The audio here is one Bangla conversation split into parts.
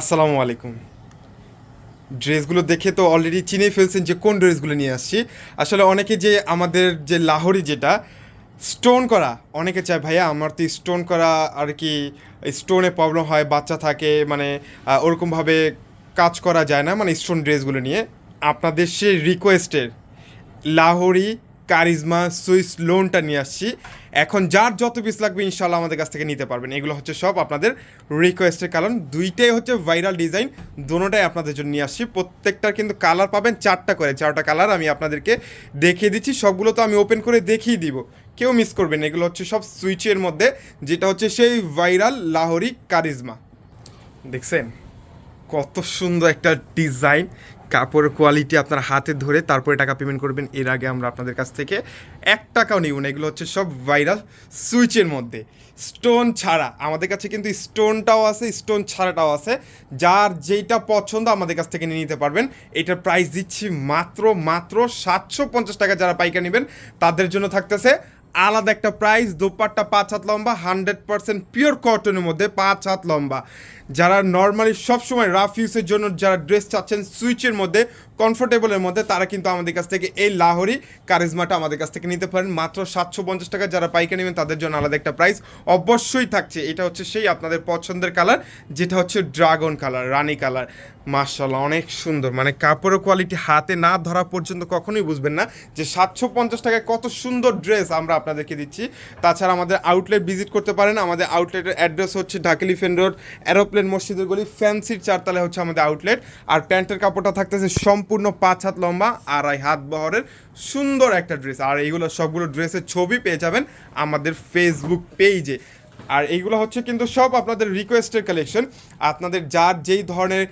আসসালামু আলাইকুম। ড্রেসগুলো দেখে তো অলরেডি চিনেই ফেলছেন যে কোন ড্রেসগুলো নিয়ে আসছি। আসলে অনেকে যে আমাদের যে লাহোরি যেটা স্টোন করা, অনেকে চায়, ভাইয়া, আমার তো স্টোন করা আর কি স্টোনে প্রবলেম হয়, বাচ্চা থাকে মানে ওরকমভাবে কাজ করা যায় না। মানে স্টোন ড্রেসগুলো নিয়ে। আপনাদের সে রিকোয়েস্টের লাহোরি কারিজমা, সুইস লোনটা নিয়ে আসছি। এখন যার যত পিস লাগবে ইনশাল্লাহ আমাদের কাছ থেকে নিতে পারবেন। এগুলো হচ্ছে সব আপনাদের রিকোয়েস্টের কারণ দুইটাই হচ্ছে ভাইরাল ডিজাইন দোনোটাই আপনাদের জন্য নিয়ে আসছি। প্রত্যেকটার কিন্তু কালার পাবেন চারটা করে। চারটা কালার আমি আপনাদেরকে দেখিয়ে দিচ্ছি। সবগুলো তো আমি ওপেন করে দেখিয়ে দিব। কেউ মিস করবেন এগুলো হচ্ছে সব সুইচের মধ্যে। যেটা হচ্ছে সেই ভাইরাল লাহোরি কারিজমা। দেখছেন? কত সুন্দর একটা ডিজাইন। কাপড়ের কোয়ালিটি আপনার হাতে ধরে তারপরে টাকা পেমেন্ট করবেন। এর আগে আমরা আপনাদের কাছ থেকে এক টাকাও নিব না। এগুলো হচ্ছে সব ভাইরাল সুইচের মধ্যে। স্টোন ছাড়া। আমাদের কাছে কিন্তু স্টোনটাও আছে স্টোন ছাড়াটাও আছে। যার যেইটা পছন্দ আমাদের কাছ থেকে নিয়ে নিতে পারবেন। এটার প্রাইস দিচ্ছি মাত্র মাত্র সাতশো পঞ্চাশ টাকা যারা পাইকারি নেবেন, তাদের জন্য থাকতেছে আলাদা একটা প্রাইস দোপাট্টা পাঁচ হাত লম্বা হান্ড্রেড পার্সেন্ট পিওর কটনের মধ্যে পাঁচ হাত লম্বা। যারা নর্মালি সবসময় রাফ ইউসের জন্য যারা ড্রেস চাচ্ছেন সুইচের মধ্যে কমফোর্টেবলের মধ্যে, তারা কিন্তু আমাদের কাছ থেকে এই লাহোরি কারিজমাটা আমাদের কাছ থেকে নিতে পারেন। মাত্র সাতশো পঞ্চাশ টাকা যারা পাইকারি নেবেন, তাদের জন্য আলাদা একটা প্রাইস অবশ্যই থাকছে। এটা হচ্ছে সেই আপনাদের পছন্দের কালার যেটা হচ্ছে ড্রাগন কালার রানী কালার মার্শাল্লাহ অনেক সুন্দর। মানে কাপড়ের কোয়ালিটি হাতে না ধরা পর্যন্ত কখনোই বুঝবেন না যে সাতশো পঞ্চাশ টাকায় কত সুন্দর ড্রেস আমরা আপনাদেরকে দিচ্ছি। তাছাড়া আমাদের আউটলেট ভিজিট করতে পারেন। আমাদের আউটলেটের অ্যাড্রেস হচ্ছে ঢাকেলি ফেন রোড অ্যারোপ্লেন মসজিদের গলি, ফ্যান্সির চারতলায় হচ্ছে আমাদের আউটলেট আর প্যান্টের কাপড়টা থাকতেছে সম্পূর্ণ পাঁচ হাত লম্বা আর আড়াই হাত বহরের সুন্দর একটা ড্রেস আর এইগুলো সবগুলো ড্রেসের ছবি পেয়ে যাবেন আমাদের ফেসবুক পেজে আর এইগুলো হচ্ছে কিন্তু সব আপনাদের রিকোয়েস্টের কালেকশন আপনাদের যার যেই ধরনের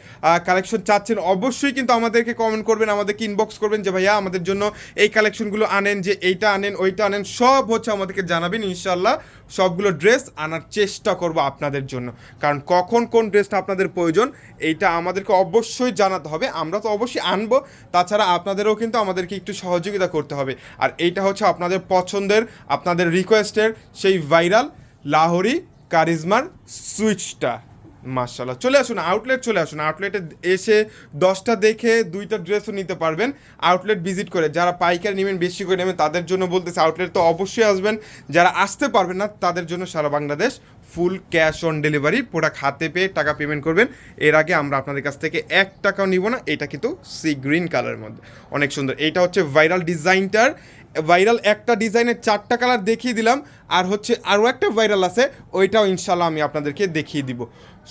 কালেকশন চাচ্ছেন, অবশ্যই কিন্তু আমাদেরকে কমেন্ট করবেন, আমাদেরকে ইনবক্স করবেন যে, ভাইয়া, আমাদের জন্য এই কালেকশনগুলো আনেন, যে এইটা আনেন, ওইটা আনেন। সব হচ্ছে আমাদেরকে জানাবেন ইনশাল্লাহ সবগুলো ড্রেস আনার চেষ্টা করব আপনাদের জন্য। কারণ কখন কোন ড্রেসটা আপনাদের প্রয়োজন, এইটা আমাদেরকে অবশ্যই জানাতে হবে। আমরা তো অবশ্যই আনব। তাছাড়া আপনাদেরও কিন্তু আমাদেরকে একটু সহযোগিতা করতে হবে। আর এইটা হচ্ছে আপনাদের পছন্দের, আপনাদের রিকোয়েস্টের সেই ভাইরাল লাহোরি কারিজমার সুইচটা। মার্শাল্লাহ চলে আসুন আউটলেট চলে আসুন। আউটলেটে এসে দশটা দেখে দুইটা ড্রেসও নিতে পারবেন। আউটলেট ভিজিট করে, যারা পাইকারি নেবেন, বেশি করে নেবেন, তাদের জন্য বলতেছে আউটলেট তো অবশ্যই আসবেন। যারা আসতে পারবেন না, তাদের জন্য সারা Bangladesh full cash on delivery product হাতে পেয়ে টাকা পেমেন্ট করবেন। এর আগে আমরা আপনাদের কাছ থেকে এক টাকাও নিব না, এটা কিন্তু সি গ্রিন কালারের মধ্যে। অনেক সুন্দর। এইটা হচ্ছে ভাইরাল ডিজাইনটার ভাইরাল একটা ডিজাইনের চারটা কালার দেখিয়ে দিলাম, আর হচ্ছে আরও একটা ভাইরাল আছে, ওইটাও ইনশাল্লাহ আমি আপনাদেরকে দেখিয়ে দিব।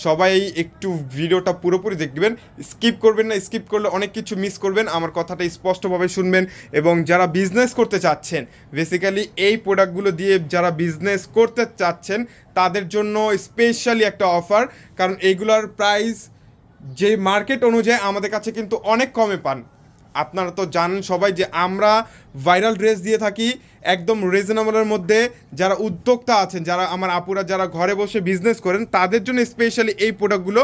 সবাই একটু ভিডিওটা পুরোপুরি দেখবেন, স্কিপ করবেন না, স্কিপ করলে অনেক কিছু মিস করবেন, আমার কথাটা স্পষ্টভাবে শুনবেন, এবং যারা বিজনেস করতে চাচ্ছেন বেসিক্যালি এই প্রোডাক্টগুলো দিয়ে যারা বিজনেস করতে চাচ্ছেন, তাদের জন্য স্পেশালি একটা অফার কারণ এইগুলোর প্রাইস যে মার্কেট অনুযায়ী আমাদের কাছে কিন্তু অনেক কমে পান। আপনারা তো জানেন সবাই যে আমরা ভাইরাল ড্রেস দিয়ে থাকি একদম রিজনেবলের মধ্যে। যারা উদ্যোক্তা আছেন, যারা আমার আপুরা যারা ঘরে বসে বিজনেস করেন, তাদের জন্য স্পেশালি এই প্রোডাক্টগুলো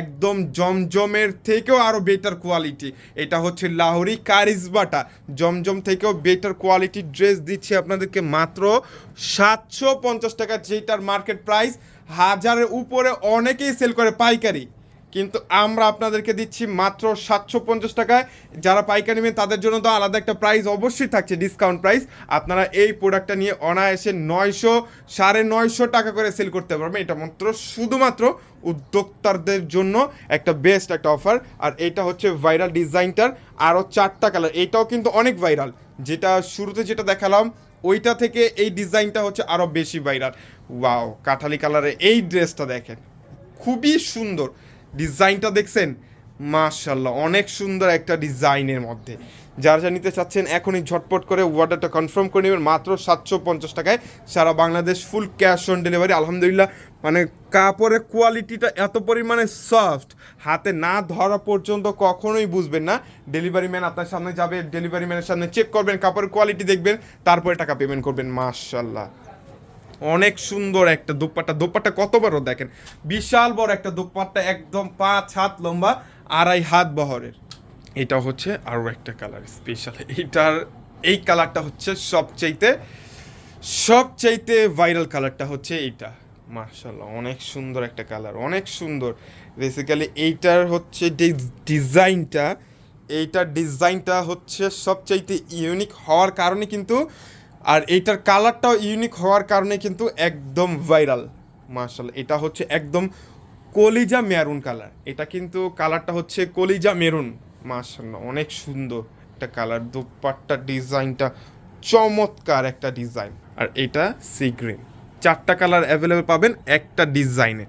একদম জমজমের থেকেও আরও বেটার কোয়ালিটি এটা হচ্ছে লাহোরি কারিজবাটা। জমজম থেকেও বেটার কোয়ালিটির ড্রেস দিচ্ছি আপনাদেরকে মাত্র সাতশো পঞ্চাশ টাকা, যেটার মার্কেট প্রাইস হাজারের উপরে অনেকেই সেল করে পাইকারি। কিন্তু আমরা আপনাদেরকে দিচ্ছি মাত্র সাতশো পঞ্চাশ টাকায়। যারা পাইকারি নেবেন, তাদের জন্য তো আলাদা একটা প্রাইস অবশ্যই থাকছে ডিসকাউন্ট প্রাইস আপনারা এই প্রোডাক্টটা নিয়ে অনায়াসে নয়শো, সাড়ে নয়শো টাকা করে সেল করতে পারবেন। এটা মাত্র শুধুমাত্র উদ্যোক্তাদের জন্য একটা বেস্ট একটা অফার আর এটা হচ্ছে ভাইরাল ডিজাইনটার আরও চারটা কালার এটাও কিন্তু অনেক ভাইরাল যেটা শুরুতে যেটা দেখালাম, ওইটা থেকে এই ডিজাইনটা হচ্ছে আরও বেশি ভাইরাল ওয়াও কাঠালি কালারে এই ড্রেসটা দেখেন। খুবই সুন্দর। ডিজাইনটা দেখছেন? মাশাল্লাহ অনেক সুন্দর একটা ডিজাইনের মধ্যে। যারা যা নিতে চাচ্ছেন, এখনই ঝটপট করে অর্ডারটা কনফার্ম করে নেবেন। মাত্র সাতশো পঞ্চাশ টাকায় সারা Bangladesh full cash on delivery আলহামদুলিল্লাহ মানে কাপড়ের কোয়ালিটিটা এত পরিমাণে সফট হাতে না ধরা পর্যন্ত কখনোই বুঝবেন না। ডেলিভারি ম্যান আপনার সামনে যাবে ডেলিভারি ম্যানের সামনে চেক করবেন, কাপড়ের কোয়ালিটি দেখবেন, তারপরে টাকা পেমেন্ট করবেন। মাশাল্লাহ অনেক সুন্দর একটা দোপাট্টা। দোপাট্টা কত বড় দেখেন? বিশাল বড় একটা দোপাট্টা, একদম পাঁচ হাত লম্বা, আড়াই হাত বহরের। এটা হচ্ছে আরও একটা কালার স্পেশাল। এইটার, এই কালারটা হচ্ছে সবচাইতে সবচাইতে ভাইরাল কালারটা হচ্ছে এইটা। মার্শাল্লাহ অনেক সুন্দর একটা কালার, অনেক সুন্দর। বেসিক্যালি এইটার হচ্ছে ডিজাইনটা, এইটার ডিজাইনটা হচ্ছে সবচাইতে ইউনিক হওয়ার কারণে কিন্তু আর এইটার কালারটাও ইউনিক হওয়ার কারণে কিন্তু একদম ভাইরাল মার্শাল এটা হচ্ছে একদম কলিজা মেরুন কালার। এটা কিন্তু কালারটা হচ্ছে কলিজা মেরুন মার্শাল্লাহ অনেক সুন্দর একটা কালার। দুপাট্টা ডিজাইনটা চমৎকার একটা ডিজাইন। আর এটা সি গ্রিন। চারটা কালার অ্যাভেলেবেল পাবেন একটা ডিজাইনে।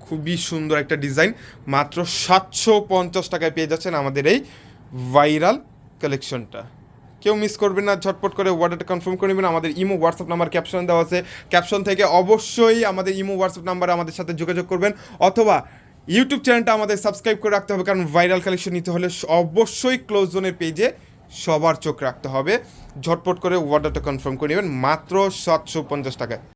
খুবই সুন্দর একটা ডিজাইন। মাত্র সাতশো পঞ্চাশ টাকায় পেয়ে যাচ্ছেন আমাদের এই ভাইরাল কালেকশনটা কেউ মিস করবেন না, ঝটপট করে অর্ডারটা কনফার্ম করে নেবেন। আমাদের ইমো হোয়াটসঅ্যাপ নাম্বার ক্যাপশন দেওয়া আছে। ক্যাপশন থেকে অবশ্যই আমাদের ইমো হোয়াটসঅ্যাপ নাম্বারে আমাদের সাথে যোগাযোগ করবেন। অথবা ইউটিউব চ্যানেলটা আমাদের সাবস্ক্রাইব করে রাখতে হবে, কারণ ভাইরাল কালেকশন নিতে হলে অবশ্যই ক্লোজ জোনের পেজে সবার চোখ রাখতে হবে। ঝটপট করে অর্ডারটা কনফার্ম করে নেবেন, মাত্র সাতশো পঞ্চাশ টাকায়।